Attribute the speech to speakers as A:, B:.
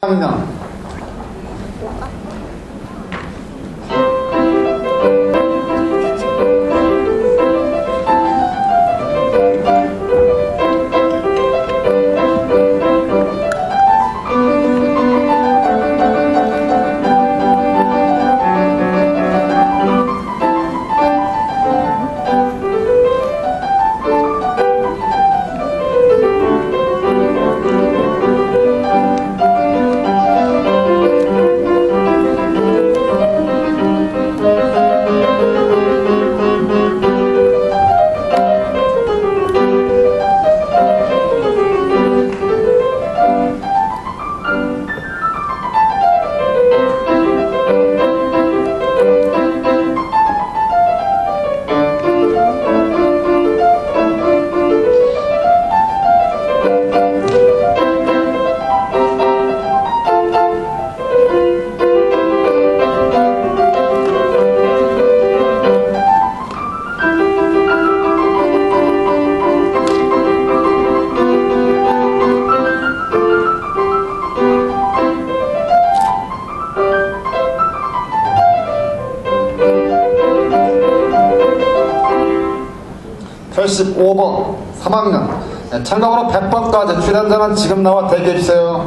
A: 감 사. (85번) 3학년. 네, 참가번호 100번까지. 출연자는 지금 나와 대기해주세요